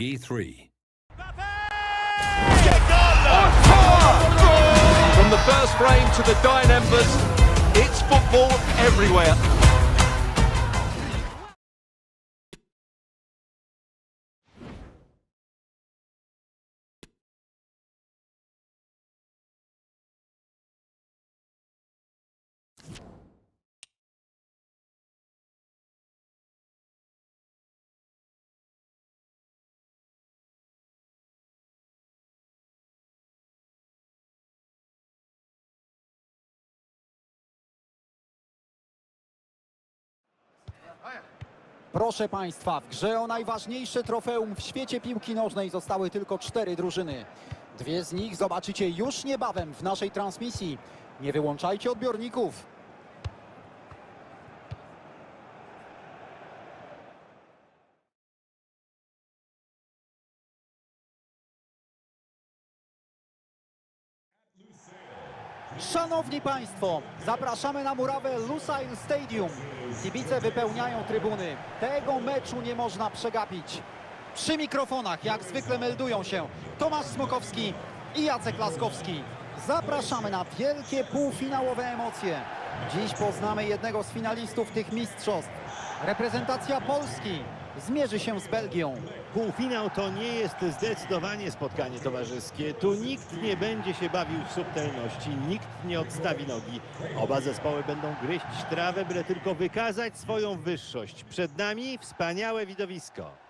Peggy 3. From the first frame to the dying embers, it's football everywhere. Proszę Państwa, w grze o najważniejsze trofeum w świecie piłki nożnej zostały tylko cztery drużyny. Dwie z nich zobaczycie już niebawem w naszej transmisji. Nie wyłączajcie odbiorników. Szanowni Państwo, zapraszamy na murawę Lusail Stadium. Kibice wypełniają trybuny. Tego meczu nie można przegapić. Przy mikrofonach, jak zwykle meldują się Tomasz Smokowski i Jacek Laskowski. Zapraszamy na wielkie półfinałowe emocje. Dziś poznamy jednego z finalistów tych mistrzostw. Reprezentacja Polski zmierzy się z Belgią. Półfinał to nie jest zdecydowanie spotkanie towarzyskie. Tu nikt nie będzie się bawił w subtelności, nikt nie odstawi nogi. Oba zespoły będą gryźć trawę, byle tylko wykazać swoją wyższość. Przed nami wspaniałe widowisko.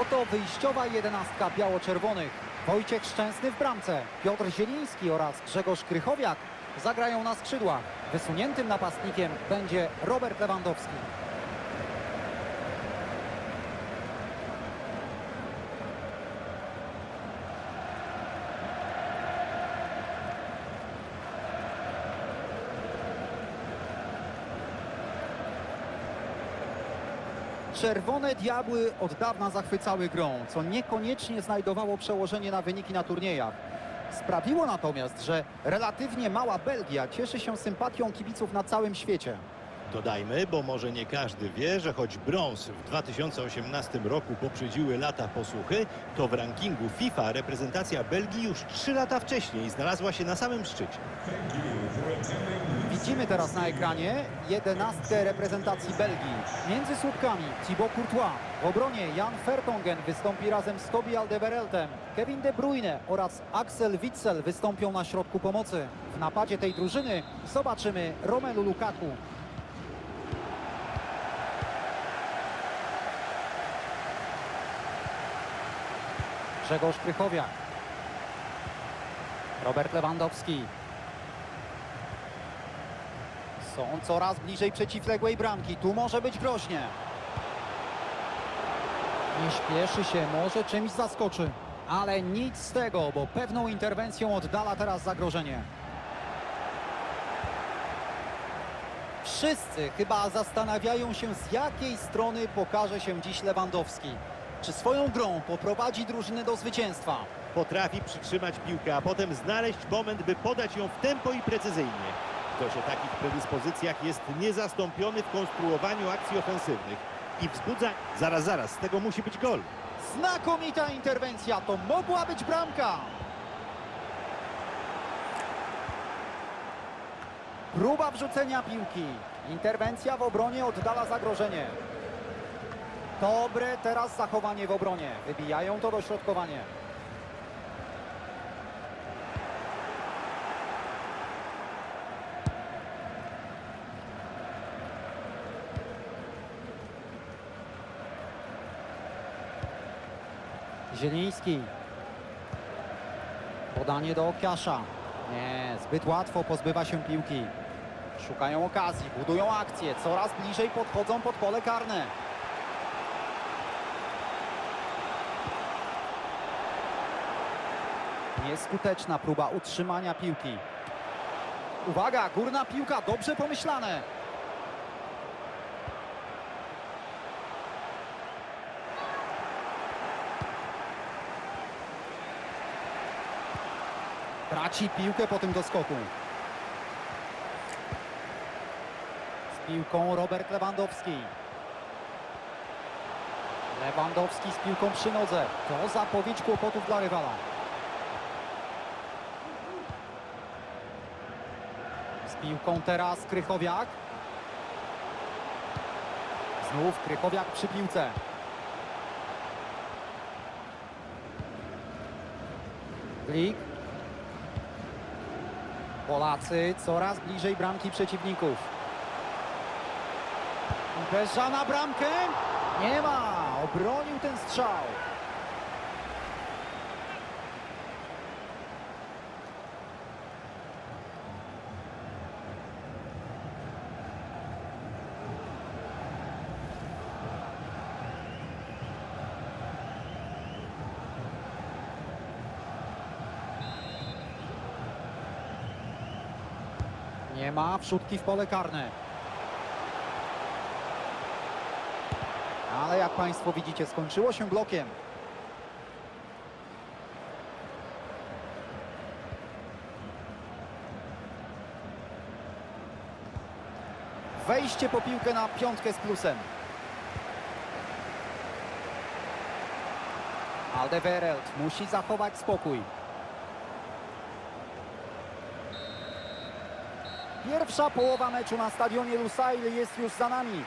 Oto wyjściowa jedenastka biało-czerwonych. Wojciech Szczęsny w bramce, Piotr Zieliński oraz Grzegorz Krychowiak zagrają na skrzydłach. Wysuniętym napastnikiem będzie Robert Lewandowski. Czerwone diabły od dawna zachwycały grą, co niekoniecznie znajdowało przełożenie na wyniki na turniejach. Sprawiło natomiast, że relatywnie mała Belgia cieszy się sympatią kibiców na całym świecie. Dodajmy, bo może nie każdy wie, że choć brąz w 2018 roku poprzedziły lata posłuchy, to w rankingu FIFA reprezentacja Belgii już trzy lata wcześniej znalazła się na samym szczycie. Widzimy teraz na ekranie jedenastkę reprezentacji Belgii. Między słupkami Thibaut Courtois, w obronie Jan Vertonghen wystąpi razem z Tobi Alderweireltem. Kevin De Bruyne oraz Axel Witsel wystąpią na środku pomocy. W napadzie tej drużyny zobaczymy Romelu Lukaku. Grzegorz Krychowiak. Robert Lewandowski. Są coraz bliżej przeciwległej bramki. Tu może być groźnie. Nie śpieszy się, może czymś zaskoczy. Ale nic z tego, bo pewną interwencją oddala teraz zagrożenie. Wszyscy chyba zastanawiają się, z jakiej strony pokaże się dziś Lewandowski. Czy swoją grą poprowadzi drużynę do zwycięstwa? Potrafi przytrzymać piłkę, a potem znaleźć moment, by podać ją w tempo i precyzyjnie. Ktoś o takich predyspozycjach jest niezastąpiony w konstruowaniu akcji ofensywnych i wzbudza... Zaraz, zaraz, z tego musi być gol. Znakomita interwencja, to mogła być bramka. Próba wrzucenia piłki. Interwencja w obronie oddala zagrożenie. Dobre teraz zachowanie w obronie. Wybijają to dośrodkowanie. Zieliński. Podanie do Okiasza. Nie, zbyt łatwo pozbywa się piłki. Szukają okazji, budują akcję. Coraz bliżej podchodzą pod pole karne. Nieskuteczna próba utrzymania piłki. Uwaga, górna piłka, dobrze pomyślane. Traci piłkę po tym doskoku. Z piłką Robert Lewandowski. Lewandowski z piłką przy nodze. To zapowiedź kłopotów dla rywala. Z piłką teraz Krychowiak. Znów Krychowiak przy piłce. Glik. Polacy coraz bliżej bramki przeciwników. Uderza na bramkę. Nie ma. Obronił ten strzał. Nie ma wrzutki w pole karne. Ale jak Państwo widzicie, skończyło się blokiem. Wejście po piłkę na piątkę z plusem. Aldewereld musi zachować spokój. Pierwsza połowa meczu na stadionie Lusail jest już za nami.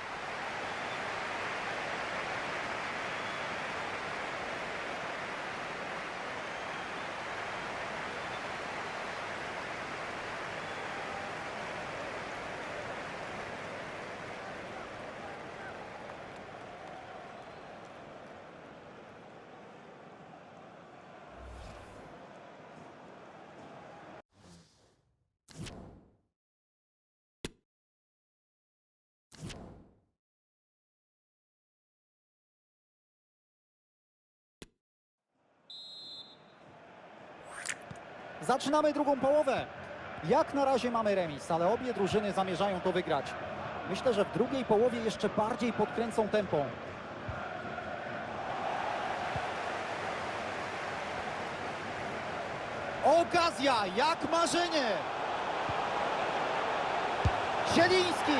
Zaczynamy drugą połowę. Jak na razie mamy remis, ale obie drużyny zamierzają to wygrać. Myślę, że w drugiej połowie jeszcze bardziej podkręcą tempo. Okazja, jak marzenie! Zieliński!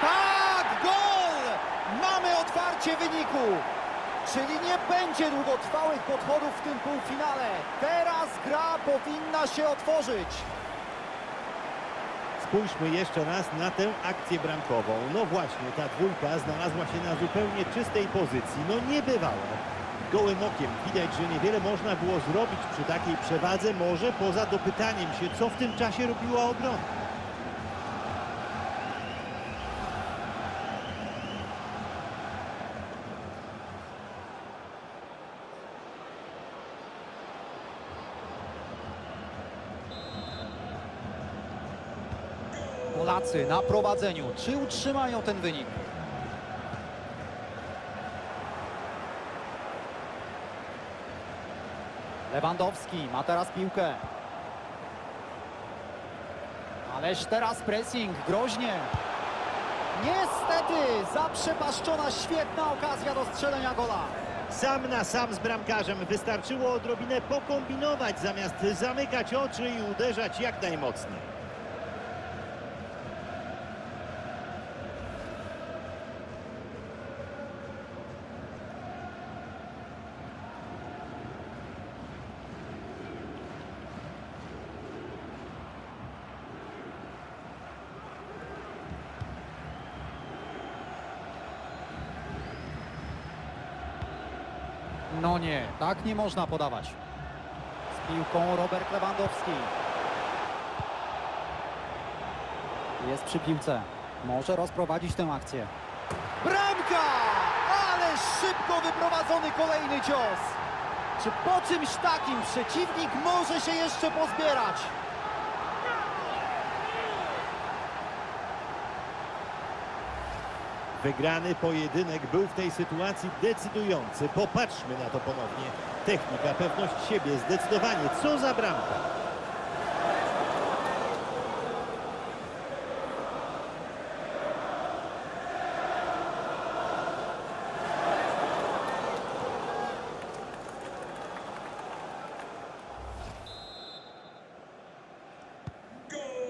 Tak, gol! Mamy otwarcie wyniku! Czyli nie będzie długotrwałych podchodów w tym półfinale. Teraz gra powinna się otworzyć. Spójrzmy jeszcze raz na tę akcję bramkową. No właśnie, ta dwójka znalazła się na zupełnie czystej pozycji. No niebywałe. Gołym okiem widać, że niewiele można było zrobić przy takiej przewadze, może poza dopytaniem się, co w tym czasie robiła obrona. Polacy na prowadzeniu. Czy utrzymają ten wynik? Lewandowski ma teraz piłkę. Ależ teraz pressing, groźnie. Niestety, zaprzepaszczona świetna okazja do strzelenia gola. Sam na sam z bramkarzem wystarczyło odrobinę pokombinować, zamiast zamykać oczy i uderzać jak najmocniej. No nie, tak nie można podawać. Z piłką Robert Lewandowski. Jest przy piłce. Może rozprowadzić tę akcję. Bramka! Ale szybko wyprowadzony kolejny cios. Czy po czymś takim przeciwnik może się jeszcze pozbierać? Wygrany pojedynek był w tej sytuacji decydujący. Popatrzmy na to ponownie. Technika, pewność siebie, zdecydowanie. Co za bramka.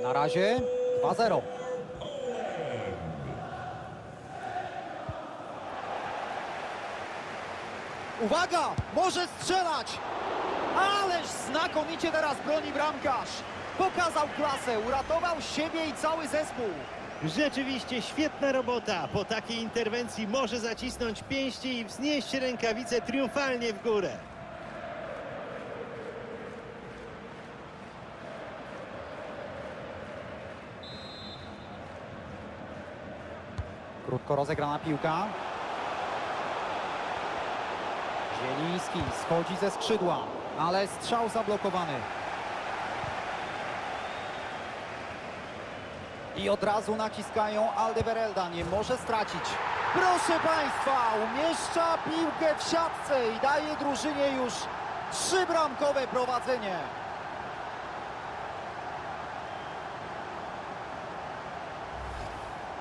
Na razie 2-0. Uwaga! Może strzelać! Ależ znakomicie teraz broni bramkarz. Pokazał klasę, uratował siebie i cały zespół. Rzeczywiście świetna robota. Po takiej interwencji może zacisnąć pięści i wznieść rękawice triumfalnie w górę. Krótko rozegrana piłka. Zieliński schodzi ze skrzydła, ale strzał zablokowany. I od razu naciskają Aldeverelda, nie może stracić. Proszę Państwa, umieszcza piłkę w siatce i daje drużynie już trzybramkowe prowadzenie.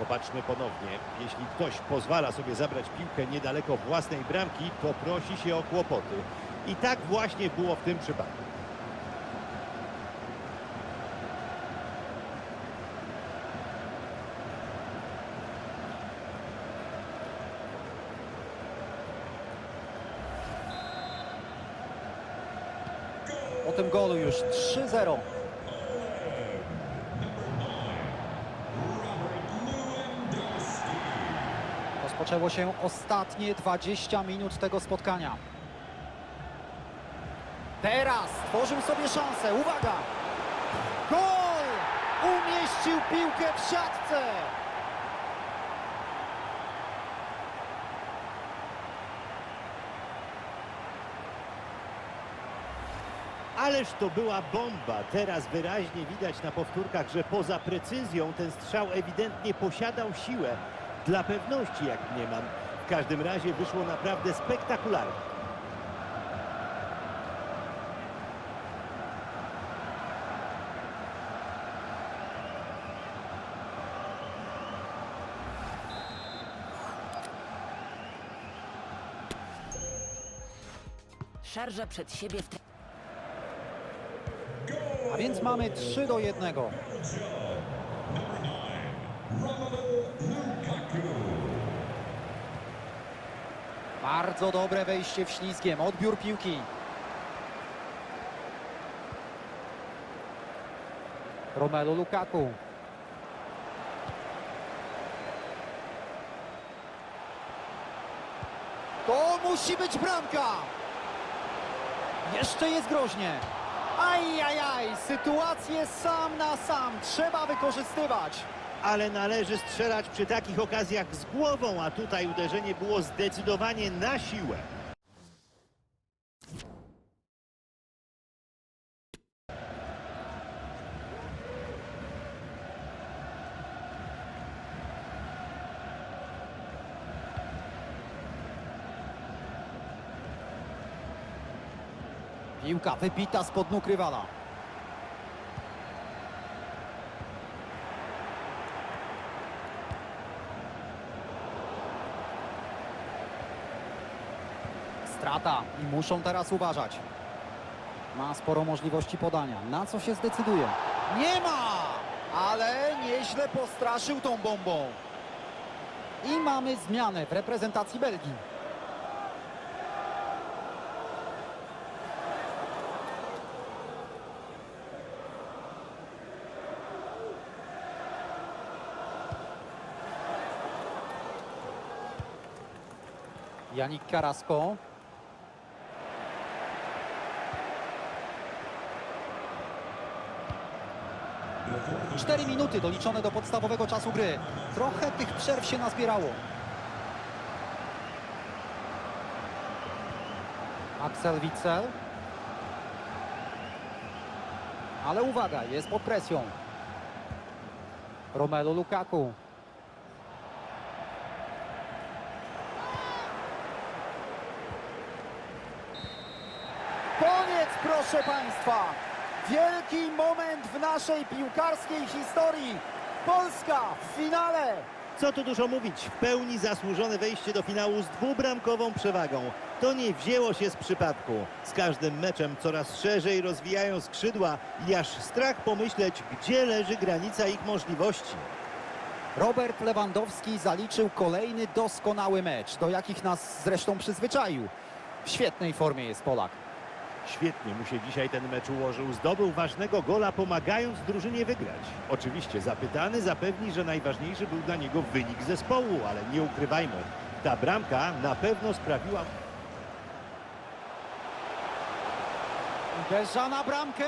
Popatrzmy ponownie. Jeśli ktoś pozwala sobie zabrać piłkę niedaleko własnej bramki, to prosi się o kłopoty. I tak właśnie było w tym przypadku. Po tym golu już 3-0. Rozpoczęło się ostatnie 20 minut tego spotkania. Teraz tworzył sobie szansę. Uwaga! Gol! Umieścił piłkę w siatce! Ależ to była bomba. Teraz wyraźnie widać na powtórkach, że poza precyzją ten strzał ewidentnie posiadał siłę. Dla pewności, jak mniemam. W każdym razie wyszło naprawdę spektakularnie. Szarża przed siebie w te... A więc mamy 3 do 1. Bardzo dobre wejście w ślizgiem, odbiór piłki. Romelu Lukaku. To musi być bramka! Jeszcze jest groźnie. Ajajaj, sytuację sam na sam trzeba wykorzystywać. Ale należy strzelać przy takich okazjach z głową, a tutaj uderzenie było zdecydowanie na siłę. Piłka wybita spod nóg rywala. Strata i muszą teraz uważać. Ma sporo możliwości podania. Na co się zdecyduje? Nie ma! Ale nieźle postraszył tą bombą. I mamy zmianę w reprezentacji Belgii. Janik Karasko. 4 minuty doliczone do podstawowego czasu gry. Trochę tych przerw się nazbierało. Axel Witzel. Ale uwaga, jest pod presją. Romelu Lukaku. Koniec, proszę Państwa! Wielki moment w naszej piłkarskiej historii! Polska w finale! Co tu dużo mówić, w pełni zasłużone wejście do finału z dwubramkową przewagą. To nie wzięło się z przypadku. Z każdym meczem coraz szerzej rozwijają skrzydła i aż strach pomyśleć, gdzie leży granica ich możliwości. Robert Lewandowski zaliczył kolejny doskonały mecz, do jakich nas zresztą przyzwyczaił. W świetnej formie jest Polak. Świetnie mu się dzisiaj ten mecz ułożył. Zdobył ważnego gola, pomagając drużynie wygrać. Oczywiście zapytany zapewni, że najważniejszy był dla niego wynik zespołu, ale nie ukrywajmy, ta bramka na pewno sprawiła Uderza na bramkę.